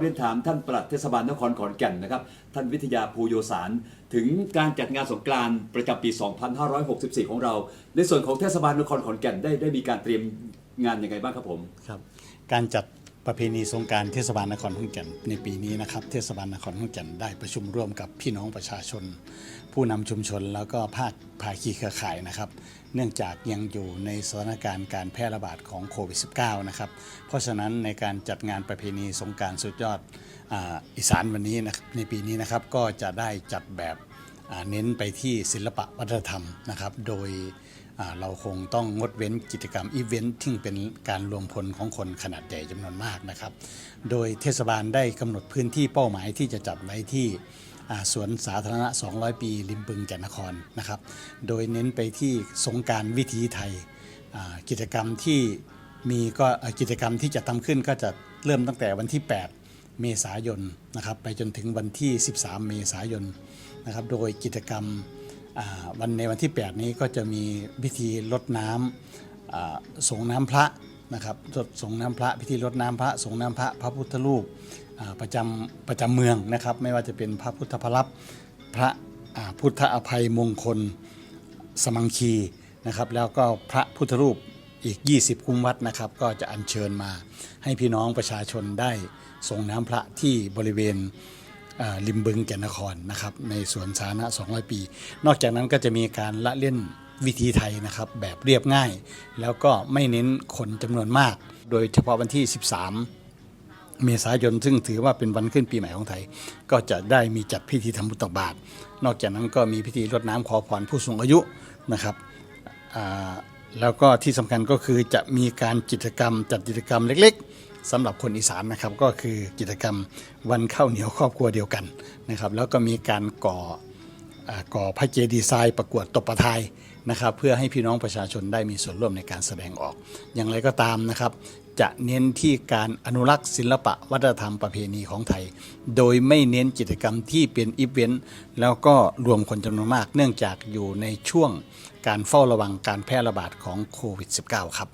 เรียนถามท่านปลัดเทศบาลนครขอนแก่นนะครับ ท่านวิทยาภูโยสาร ถึงการจัดงานสงกรานต์ประจำปี 2564 ของเรา ในส่วนของเทศบาลนครขอนแก่นได้ได้มีการเตรียมงานยังไงบ้างครับผม ครับ การจัด ประเพณีสงการเทศบาลนครขอนแก่นในปีนี้นะครับ เทศบาลนครขอนแก่นได้ประชุมร่วมกับพี่น้องประชาชน ผู้นำชุมชนแล้วก็ภาคภาคีเครือข่ายนะครับ เนื่องจากยังอยู่ในสถานการณ์การแพร่ระบาดของโควิด -19 นะครับ เพราะฉะนั้นในการจัดงานประเพณีสงการสุดยอดออีสานวันนี้นะครับในปีนี้นะครับก็จะได้จัดแบบ เน้นไปที่ศิลปะวัฒนธรรมนะครับ โดยเราคงต้องงดเว้นกิจกรรมอีเวนท์ที่เป็นการรวมพลของคนขนาดใหญ่จำนวนมากนะครับ โดยเทศบาลได้กำหนดพื้นที่เป้าหมายที่จะจัดไว้ที่สวนสาธารณะ 200 ปีริมบึงแก่นนครนะครับ โดยเน้นไปที่สงการวิถีไทย กิจกรรมที่มีก็กิจกรรมที่จะทำขึ้นก็จะเริ่มตั้งแต่วันที่ 8 เมษายนนะครับไปจนถึงวันที่ 13 เมษายนนะครับโดยกิจกรรมวันในวันที่ 8 นี้ก็จะมีพิธีรดน้ำส่งน้ำพระนะครับส่งน้ำพระพิธีรดน้ำพระส่งน้ำพระพระพุทธรูปประจำประจำเมืองนะครับ ไม่ว่าจะเป็นพระพุทธพลับพระพุทธอภัยมงคลสมังคีนะครับ แล้วก็พระพุทธรูป อีก 20 คุ้มวัดนะครับ ก็จะอัญเชิญมาให้พี่น้องประชาชนได้ส่งน้ำพระที่บริเวณริมบึงแก่นนครนะครับในสวนสาธารณะ 200 ปี นอกจากนั้นก็จะมีการละเล่นวิธีไทยนะครับแบบเรียบง่าย แล้วก็ไม่เน้นคนจำนวนมาก โดยเฉพาะวันที่ 13 เมษายนซึ่งถือว่าเป็นวันขึ้นปีใหม่ของไทย ก็จะได้มีจัดพิธีทำบุญตักบาตรนอกจากนั้นก็มีพิธีรดน้ำขอพรผู้สูงอายุนะครับอ่า แล้วก็ที่สำคัญก็คือจะมีการกิจกรรมจัดกิจกรรมเล็กๆสำหรับคนอีสานนะครับ ก็คือกิจกรรมวันข้าวเหนียวครอบครัวเดียวกันนะครับ แล้วก็มีการก่อ ก่อพระเจดีย์ทรายประกวดตบประทายนะครับ เพื่อให้พี่น้องประชาชนได้มีส่วนร่วมในการแสดงออก อย่างไรก็ตามนะครับ จะเน้นที่การอนุรักษ์ศิลปะวัฒนธรรมประเพณีของไทย โดยไม่เน้นกิจกรรมที่เป็นอีเวนต์แล้วก็รวมคนจำนวนมาก เนื่องจากอยู่ในช่วงการเฝ้าระวังการแพร่ระบาดของโควิด -19 ครับ